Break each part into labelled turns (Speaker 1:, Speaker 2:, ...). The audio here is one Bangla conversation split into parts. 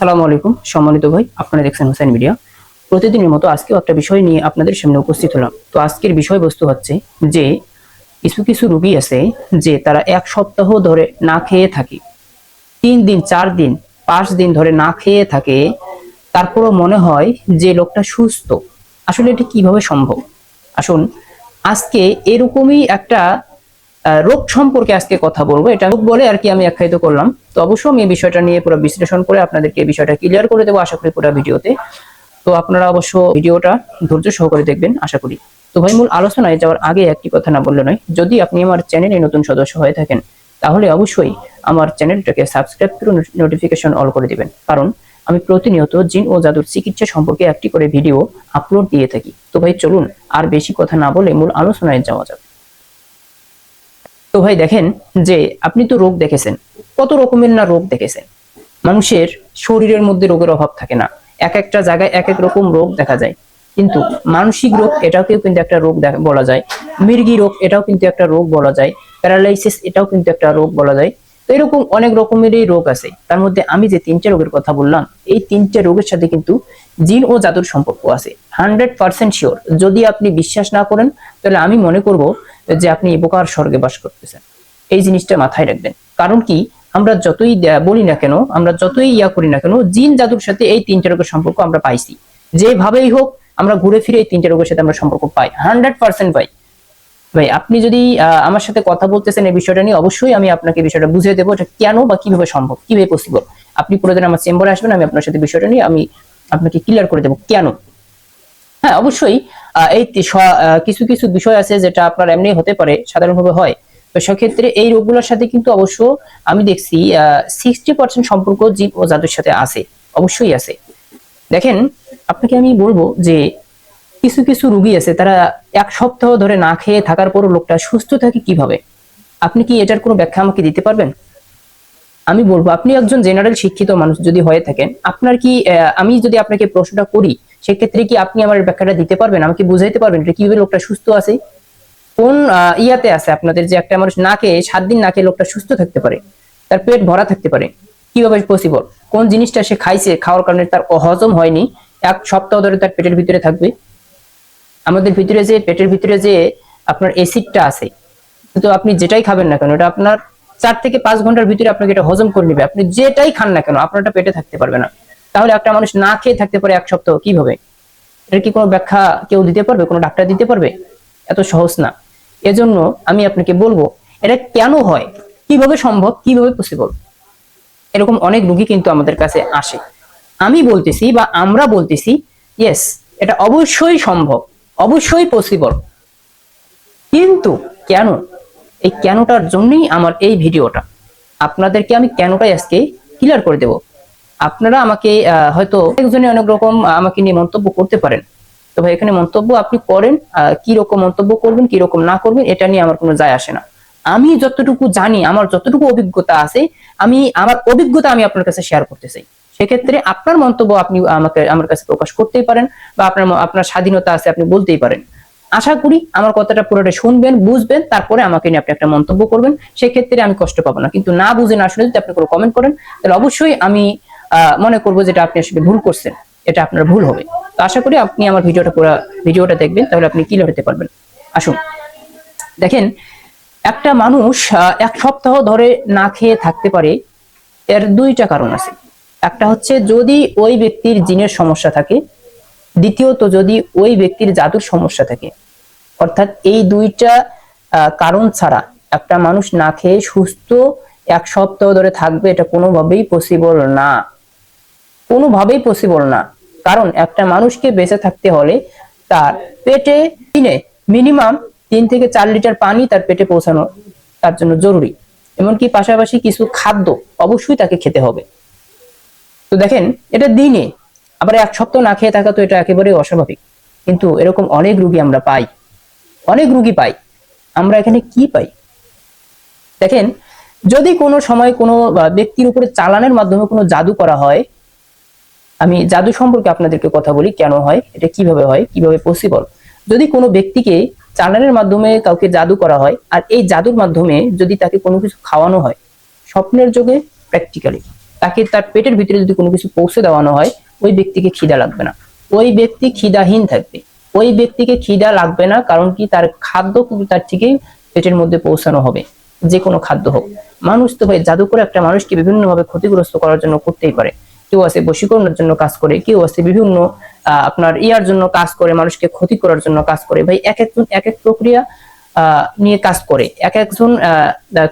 Speaker 1: আসসালামু আলাইকুম। সম্মানিত ভাই, আপনারা দেখছেন হোসেন মিডিয়া। প্রতিদিনের মতো আজকেও একটা বিষয় নিয়ে আপনাদের সামনে উপস্থিত হলাম। তো আজকের বিষয়বস্তু হচ্ছে যে, কিছু কিছু রুগী আছে যে তারা এক সপ্তাহ ধরে না খেয়ে থাকে। তিন দিন, চার দিন, পাঁচ দিন ধরে না খেয়ে থাকে। তারপরও মনে হয় যে লোকটা সুস্থ। আসলে এটি কীভাবে সম্ভব? আসুন, আজকে এরকমই একটা রোগ সম্পর্কে আজকে কথা বলব। এটা রোগ বলে আর কি আমি আখ্যায়িত করলাম। তো অবশ্যই আমি এই বিষয়টা নিয়ে পুরো বিশ্লেষণ করে আপনাদেরকে এই বিষয়টা ক্লিয়ার করে দেবো আশা করি পুরো ভিডিওতে। তো আপনারা অবশ্য ভিডিওটা ধৈর্য সহকারে দেখবেন, আশা করি। তো ভাই, মূল আলোচনায় যাওয়ার আগে একটি কথা না বললে নয়, যদি আপনি আমার চ্যানেলে নতুন সদস্য হয়ে থাকেন, তাহলে অবশ্যই আমার চ্যানেলটাকে সাবস্ক্রাইব করে নোটিফিকেশন অল করে দিবেন। কারণ আমি প্রতিনিয়ত জিন ও জাদুর চিকিৎসা সম্পর্কে একটি করে ভিডিও আপলোড দিয়ে থাকি। তো ভাই, চলুন আর বেশি কথা না বলে মূল আলোচনায় যাওয়া যাক। তো ভাই, দেখেন যে আপনি তো রোগ দেখেছেন কত রকমের না রোগ দেখেছেন মানুষের শরীরের মধ্যে রোগের অভাব থাকে না। এক একটা জায়গায় এক এক রকম রোগ দেখা যায়। কিন্তু মানসিক রোগ এটাকেও কিন্তু একটা রোগ বলা যায়। মির্গি রোগ এটাও কিন্তু একটা রোগ বলা যায়। প্যারালাইসিস এটাও কিন্তু একটা রোগ বলা যায়। তো এরকম অনেক রকমেরই রোগ আছে। তার মধ্যে আমি যে তিনটে রোগের কথা বললাম, এই তিনটে রোগের সাথে কিন্তু জিন ও জাদুর সম্পর্ক আছে। Hundred percent sure. যদি আপনি বিশ্বাস না করেন, তাহলে আমি মনে করব যে আপনি বোকার স্বর্গে বাস করতেছেন। এই জিনিসটা মাথায় রাখবেন। কারণ কি? আমরা যতই বলি না কেন, আমরা যতই ইয়া করি না কেন, জিন জাদুর সাথে এই তিনটে রোগের সম্পর্ক আমরা পাইছি। যেভাবেই হোক, আমরা ঘুরে ফিরে এই তিনটে রোগের সাথে আমরা সম্পর্ক পাই। হান্ড্রেড পার্সেন্ট পাই ভাই, আপনি যদি আমার সাথে কথা বলতেছেন এই বিষয়টা নিয়ে, অবশ্যই আমি আপনাকে বিষয়টা বুঝিয়ে দেবো এটা কেন বা কীভাবে সম্ভব, কীভাবে পসিবল আপনি প্রয়োজন আমার চেম্বারে আসবেন, আমি আপনার সাথে বিষয়টা নিয়ে আমি আপনাকে ক্লিয়ার করে দেবো কেন। হ্যাঁ অবশ্যই এই কিছু কিছু বিষয় আছে যেটা আপনার এমনি হতে পারে, সাধারণভাবে হয়। তো সেক্ষেত্রে এই রোগগুলোর সাথে কিন্তু অবশ্য আমি দেখছি সিক্সটি পার্সেন্ট সম্পর্ক জীব ও জাদুর সাথে আছে, অবশ্যই আছে। দেখেন, আপনাকে আমি বলব যে কিছু কিছু রুগী আছে, তারা এক সপ্তাহ ধরে না খেয়ে থাকার পরও লোকটা সুস্থ থাকে কীভাবে? আপনি কি এটার কোনো ব্যাখ্যা আমাকে দিতে পারবেন? আমি বলব, আপনি একজন জেনারেল শিক্ষিত মানুষ যদি হয়ে থাকেন, আপনার কি আমি যদি আপনাকে প্রশ্নটা করি, সেক্ষেত্রে কি আপনি আমার ব্যাখ্যাটা দিতে পারবেন? আমাকে বুঝাইতে পারবেন কীভাবে লোকটা সুস্থ আছে? কোন ইয়াতে আছে আপনাদের যে একটা মানুষ না খেয়ে, সাত দিন না খেয়ে লোকটা সুস্থ থাকতে পারে, তার পেট ভরা থাকতে পারে, কীভাবে পসিবল কোন জিনিসটা সে খাইছে, খাওয়ার কারণে তার হজম হয়নি, এক সপ্তাহ ধরে তার পেটের ভিতরে থাকবে। আমাদের ভিতরে যে, পেটের ভিতরে যে আপনার এসিডটা আছে কিন্তু আপনি যেটাই খাবেন না কেন, এটা আপনার চার থেকে পাঁচ ঘণ্টার ভিতরে আপনাকে এটা হজম করে নেবে। আপনি যেটাই খান না কেন, আপনারটা পেটে থাকতে পারবে না। তাহলে একটা মানুষ না খেয়ে থাকতে পারে এক সপ্তাহ, কীভাবে? এর কি কোনো ব্যাখ্যা কেউ দিতে পারবে? কোনো ডাক্তার দিতে পারবে? এত সহজ না। এজন্য আমি আপনাকে বলব, এটা কেন হয়? কীভাবে সম্ভব? কীভাবে পসিবল এরকম অনেক রুগী কিন্তু আমাদের কাছে আসে। আমি বলতেছি বা আমরা বলতেছি ইয়েস এটা অবশ্যই সম্ভব, অবশ্যই পসিবল কিন্তু কেন? এই কেনটার জন্যই আমার এই ভিডিওটা। আপনাদেরকে আমি কেনটাই আজকে ক্লিয়ার করে দেব। আপনারা আমাকে হয়তো একজনে অনেক রকম আমাকে নিয়ে মন্তব্য করতে পারেন। তো ভাই, এখানে মন্তব্য আপনি করেন কি রকম মন্তব্য করবেন, কি রকম না করবেন, এটা নিয়ে আমার কোনো যায় আসে না। আমি যতটুকু জানি, আমার যতটুকু অভিজ্ঞতা আছে, আমি, আমার অভিজ্ঞতা আমি আপনার কাছে শেয়ার করতে চাই। সেক্ষেত্রে আপনার মন্তব্য আপনি আমাকে, আমার কাছে প্রকাশ করতেই পারেন বা আপনার আপনার স্বাধীনতা আছে আপনি বলতেই পারেন। আশা করি আমার কথাটা পুরোটা শুনবেন, বুঝবেন, তারপরে আমাকে নিয়ে আপনি একটা মন্তব্য করবেন। সেক্ষেত্রে আমি কষ্ট পাবো না। কিন্তু না বুঝে, না শুনে যদি আপনি কোনো কমেন্ট করেন, তাহলে অবশ্যই আমি মনে করব যেটা আপনি আসলে ভুল করছেন, এটা আপনার ভুল হবে। তো আশা করি আপনি আমার ভিডিওটা পুরো ভিডিওটা দেখবেন, তাহলে আপনি ক্লিয়ার হতে পারবেন? আসুন। দেখেন, একটা মানুষ এক সপ্তাহ ধরে না খেয়ে থাকতে পারে, এর দুইটা কারণ আছে। একটা হচ্ছে যদি ওই ব্যক্তির জিনের সমস্যা থাকে, দ্বিতীয়ত যদি ওই ব্যক্তির জাদুর সমস্যা থাকে, অর্থাৎ এই দুইটা কারণ ছাড়া একটা মানুষ না খেয়ে সুস্থ এক সপ্তাহ ধরে থাকবে, এটা কোনোভাবেই পসিবল না। কোনোভাবেই পসিবল না। কারণ একটা মানুষকে বেঁচে থাকতে হলে তার পেটে দিনে মিনিমাম তিন থেকে চার লিটার পানি তার পেটে পৌঁছানো তার জন্য জরুরি। এমনকি পাশাপাশি কিছু খাদ্য অবশ্যই তাকে খেতে হবে। তো দেখেন, এটা দিনে আবার এক সপ্তাহ না খেয়ে থাকা তো এটা একেবারে অস্বাভাবিক। কিন্তু এরকম অনেক রুগী আমরা পাই। অনেক রুগী পাই। আমরা এখানে কি পাই? দেখেন, যদি কোনো সময় কোনো ব্যক্তির উপরে চালানের মাধ্যমে কোনো জাদু করা হয় আমি জাদু সম্পর্কে আপনাদেরকে কথা বলি, কেন হয়, এটা কীভাবে হয়, কীভাবে পসিবল যদি কোনো ব্যক্তিকে চালানের মাধ্যমে কাউকে জাদু করা হয়, আর এই জাদুর মাধ্যমে যদি তাকে কোনো কিছু খাওয়ানো হয়, স্বপ্নের যোগে প্র্যাকটিক্যালি তাকে তার পেটের ভিতরে যদি কোনো কিছু পৌঁছে দেওয়ানো হয়, ওই ব্যক্তিকে খিদা লাগবে না। ওই ব্যক্তি খিদাহীন থাকবে। ওই ব্যক্তিকে খিদা লাগবে না, কারণ কি তার খাদ্য কিন্তু তার ঠিকই পেটের মধ্যে পৌঁছানো হবে, যে কোনো খাদ্য হোক। মানুষ তো ভাই, জাদু করে একটা মানুষকে বিভিন্নভাবে ক্ষতিগ্রস্ত করার জন্য করতেই পারে। কেউ আছে বশীকরণের জন্য কাজ করে, কেউ আছে বিভিন্ন আপনার ইয়ার জন্য কাজ করে, মানুষকে ক্ষতি করার জন্য কাজ করে। ভাই, এক একজন, এক এক প্রক্রিয়া নিয়ে কাজ করে। এক একজন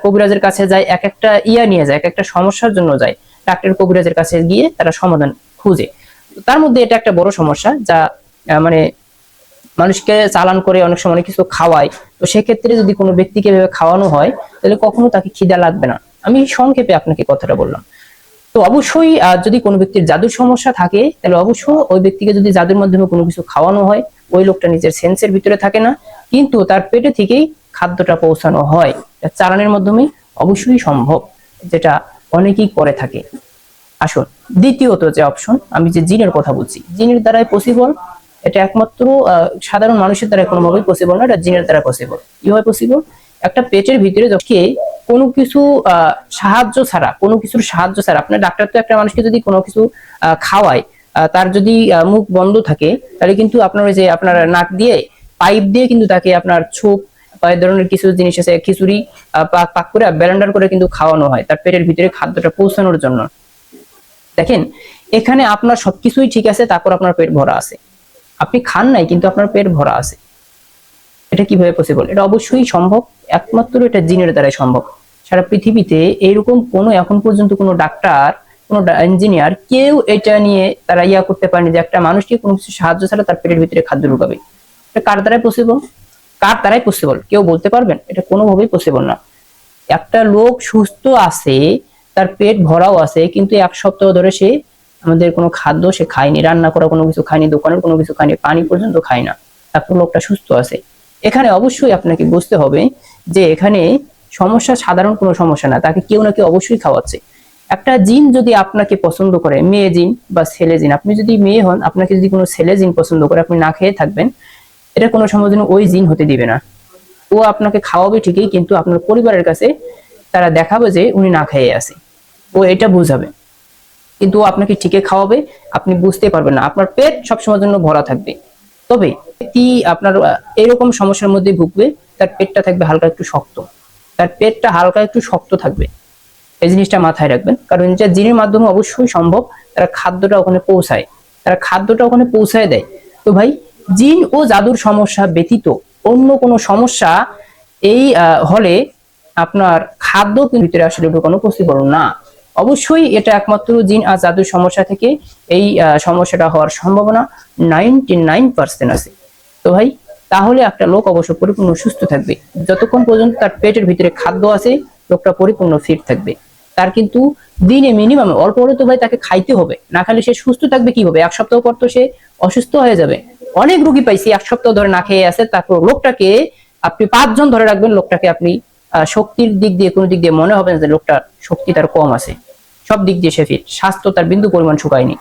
Speaker 1: কবিরাজের কাছে যায়, এক একটা ইয়া নিয়ে যায়, এক একটা সমস্যার জন্য যায়। ডাক্তার কবিরাজের কাছে গিয়ে তারা সমাধান খুঁজে। তার মধ্যে এটা একটা বড় সমস্যা, যা মানে মানুষকে চালান করে অনেক সময় অনেক কিছু খাওয়ায়। তো সেক্ষেত্রে যদি কোনো ব্যক্তিকে এভাবে খাওয়ানো হয়, তাহলে কখনো তাকে খিদা লাগবে না। আমি সংক্ষেপে আপনাকে কথাটা বললাম। তো অবশ্যই যদি কোনো ব্যক্তির জাদুর সমস্যা থাকে, তাহলে অবশ্যই ওই ব্যক্তিকে যদি জাদুর মাধ্যমে কোনো কিছু খাওয়ানো হয়, ওই লোকটা নিজের সেন্সের ভিতরে থাকে না। কিন্তু তার পেটে থেকেই খাদ্যটা পৌঁছানো হয়। চালানের মাধ্যমে অবশ্যই সম্ভব, যেটা অনেকেই করে থাকে। আসুন, দ্বিতীয়ত যে অপশন, আমি যে জিনের কথা বলছি, জিনের দ্বারাই পসিবল এটা একমাত্র সাধারণ মানুষের দ্বারা কোনোভাবেই পসিবল না, এটা জিনের দ্বারা পসিবল কীভাবে পসিবল একটা পেটের ভিতরে যখন কোনো কিছু সাহায্য ছাড়া, কোনো কিছুর সাহায্য ছাড়া, আপনার ডাক্তার তো একটা মানুষকে যদি কোনো কিছু খাওয়ায় তার যদি মুখ বন্ধ থাকে, তাহলে কিন্তু আপনার ওই যে আপনার নাক দিয়ে, পাইপ দিয়ে কিন্তু তাকে আপনার ছোপ বা ধরনের কিছু জিনিস আছে, খিচুড়ি পাক করে ব্যালেন্ডার করে কিন্তু খাওয়ানো হয়, তার পেটের ভিতরে খাদ্যটা পৌঁছানোর জন্য। দেখেন, এখানে আপনার সবকিছুই ঠিক আছে, তারপর আপনার পেট ভরা আছে। আপনি খান নাই, কিন্তু আপনার পেট ভরা আছে। এটা কীভাবে পসিবল এটা অবশ্যই সম্ভব, একমাত্র এটা জিনের দ্বারাই সম্ভব। সারা পৃথিবীতে এইরকম কোনো এখন পর্যন্ত কোনো ডাক্তার, কোনো ইঞ্জিনিয়ার কেউ এটা নিয়ে তারা ইয়া করতে পারেনি যে একটা মানুষকে কোনো কিছু সাহায্য ছাড়া তার পেটের ভিতরে খাদ্য ঢুকাবে। এটা কার দ্বারাই পসিবল কার দ্বারাই পসিবল কেউ বলতে পারবেন? এটা কোনোভাবেই পসিবল না। একটা লোক সুস্থ আছে, তার পেট ভরাও আছে, কিন্তু এক সপ্তাহ ধরে সে আমাদের কোনো খাদ্য সে খায়নি, রান্না করা কোনো কিছু খায়নি, দোকানের কোনো কিছু খায়নি, পানি পর্যন্ত খায় না। তারপর লোকটা সুস্থ আছে। এখানে অবশ্যই আপনাকে বুঝতে হবে যে এখানে সমস্যা সাধারণ কোনো সমস্যা না, তাকে কেউ না কেউ অবশ্যই খাওয়াচ্ছে। একটা জিন যদি আপনাকে পছন্দ করে, মেয়ে জিন বা ছেলে জিন, আপনি যদি মেয়ে হন, আপনাকে যদি কোনো ছেলে জিন পছন্দ করে, আপনি না খেয়ে থাকবেন, এটা কোনো সময় যেন ওই জিন হতে দিবে না। ও আপনাকে খাওয়াবে ঠিকই, কিন্তু আপনার পরিবারের কাছে তারা দেখাবে যে উনি না খেয়ে আছে। ও এটা বুঝাবে। কিন্তু ও আপনাকে ঠিকই খাওয়াবে, আপনি বুঝতে পারবেন না। আপনার পেট সবসময়ের জন্য ভরা থাকবে। তবে ব্যক্তি আপনার এরকম সমস্যার মধ্যে ভুগবে, তার পেটটা থাকবে হালকা একটু শক্ত। তার পেটটা হালকা একটু শক্ত থাকবে। এই জিনিসটা মাথায় রাখবেন। কারণ এটা জিনের মাধ্যমে অবশ্যই সম্ভব, তারা খাদ্যটা ওখানে পৌঁছায়। তারা খাদ্যটা ওখানে পৌঁছায় দেয়। তো ভাই, জিন ও জাদুর সমস্যা ব্যতীত অন্য কোনো সমস্যা এই হলে আপনার খাদ্য ভিতরে আসলে ঢোকানো পসিবল না। অবশ্যই এটা একমাত্র জিন আর জাদুর সমস্যা থেকে এই সমস্যাটা হওয়ার সম্ভাবনা নাইনটি নাইন পার্সেন্ট আছে। তো ভাই তাহলে একটা লোক অবশ্য পরিপূর্ণ সুস্থ থাকবে। যতক্ষণ পর্যন্ত তার পেটের ভিতরে খাদ্য আছে, লোকটা পরিপূর্ণ ফিট থাকবে। তার কিন্তু দিনে মিনিমাম অল্প তো ভাই তাকে খাইতে হবে। না খালি সে সুস্থ থাকবে কি হবে এক সপ্তাহ পর তো সে অসুস্থ হয়ে যাবে। অনেক রুগী পাইছি, এক সপ্তাহ ধরে না খেয়ে আছে। তারপর লোকটাকে আপনি পাঁচজন ধরে রাখবেন, লোকটাকে আপনি শক্তির দিক দিয়ে, কোনো দিক দিয়ে মনে হবে না যে লোকটার শক্তি তার কম আছে। সব দিক দিয়ে সে ফিট স্বাস্থ্য তার বিন্দু পরিমাণ শুকায়নি।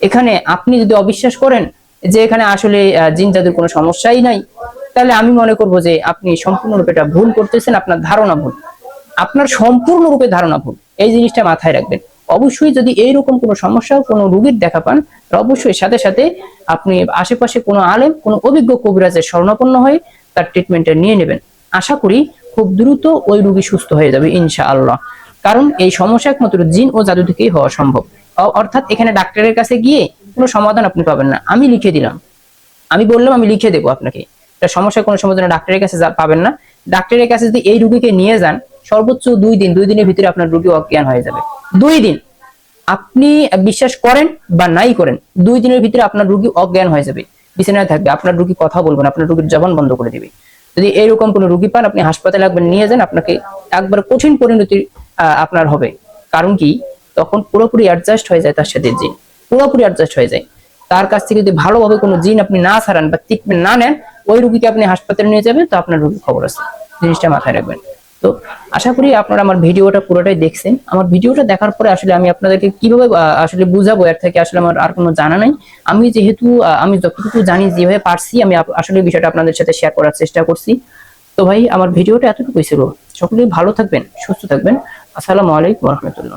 Speaker 1: এখানে আপনি যদি অবিশ্বাস করেন যে এখানে আসলে জিন জাদুর কোনো সমস্যাই নাই, তাহলে আমি মনে করব যে আপনি সম্পূর্ণরূপে এটা ভুল করতেছেন, আপনার ধারণা ভুল। আপনার সম্পূর্ণরূপে ধারণা ভুল। এই জিনিসটা মাথায় রাখবেন। অবশ্যই যদি এইরকম কোনো সমস্যা, কোনো রোগীর দেখা পান অবশ্যই সাথে সাথে আপনি আশেপাশে কোনো আলেম, কোনো অভিজ্ঞ কবিরাজের শরণাপন্ন হয়ে তার ট্রিটমেন্টটা নিয়ে নেবেন। আশা করি খুব দ্রুত ওই রোগী সুস্থ হয়ে যাবে, ইনশাআল্লাহ। কারণ এই সমস্যা একমাত্র জিন ও জাদু থেকেই হওয়া সম্ভব। অর্থাৎ এখানে ডাক্তারের কাছে গিয়ে কোনো সমাধান আপনি পাবেন না। আমি লিখে দিলাম। আমি বললাম, আমি লিখে দেবো আপনাকে। এটা সমস্যা কোনো সমাধান ডাক্তারের কাছে পাবেন না। ডাক্তারের কাছে যদি এই রুগীকে নিয়ে যান, সর্বোচ্চ দুই দিন, দুই দিনের ভিতরে আপনার রুগী অজ্ঞান হয়ে যাবে। দুই দিন। আপনি বিশ্বাস করেন বা নাই করেন, দুই দিনের ভিতরে আপনার রুগী অজ্ঞান হয়ে যাবে। বিছানায় থাকবে। আপনার রুগী কথা বলবেন, আপনার রুগীর জবান বন্ধ করে দিবে। যদি এরকম কোনো রুগী পান, আপনি হাসপাতালে একবার নিয়ে যান, আপনাকে একবার কঠিন পরিণতি আপনার হবে। কারণ কি? তখন পুরোপুরি অ্যাডজাস্ট হয়ে যায় তার সাথে জিন। পুরোপুরি অ্যাডজাস্ট হয়ে যায়। তার কাছ থেকে যদি ভালোভাবে কোনো জিন আপনি না ছাড়ান বা ট্রিটমেন্ট না নেন, ওই রুগীকে আপনি হাসপাতালে নিয়ে যাবেন, তো আপনার রুগীর খবর আছে। জিনিসটা মাথায় রাখবেন। তো আশা করি আপনারা আমার ভিডিওটা পুরোটাই দেখছেন। আমার ভিডিওটা দেখার পরে আসলে আমি আপনাদেরকে কীভাবে আসলে বুঝাবো, এর থেকে আসলে আমার আর কোনো জানা নাই। আমি যেহেতু আমি যতটুকু জানি, যেভাবে পারছি, আমি আসলে বিষয়টা আপনাদের সাথে শেয়ার করার চেষ্টা করছি। তো ভাই, আমার ভিডিওটা এতটুকুই ছিল। সকলেই ভালো থাকবেন, সুস্থ থাকবেন। আসসালামু আলাইকুম রহমতুল্লাহ।